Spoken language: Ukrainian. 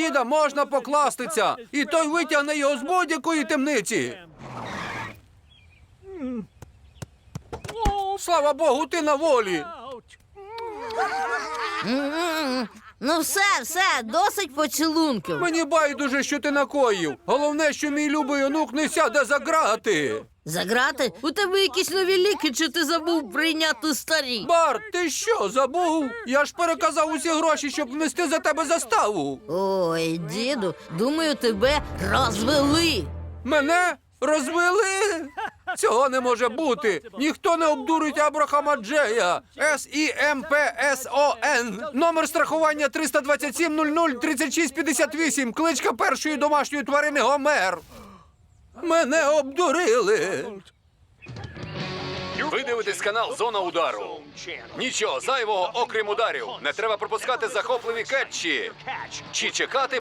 діда можна покластися, і той витягне його з будь-якої темниці. Слава Богу, ти на волі. Ну все, все, досить поцілунків. Мені байдуже, що ти накоїв. Головне, що мій любий онук не сяде за грати. Заграти? У тебе якісь нові ліки, чи ти забув прийняти старі? Барт, ти що, забув? Я ж переказав усі гроші, щоб внести за тебе заставу. Ой, діду, думаю, тебе розвели. Мене розвели? Цього не може бути. Ніхто не обдурить Абрахама Джея. С І М П С О Н. Номер страхування 327 00 36 58. Кличка першої домашньої тварини Гомер. Мене обдурили. Ви дивитесь канал Зона удару. Нічого зайвого, окрім ударів. Не треба пропускати захопливі кетчі. Чи чекати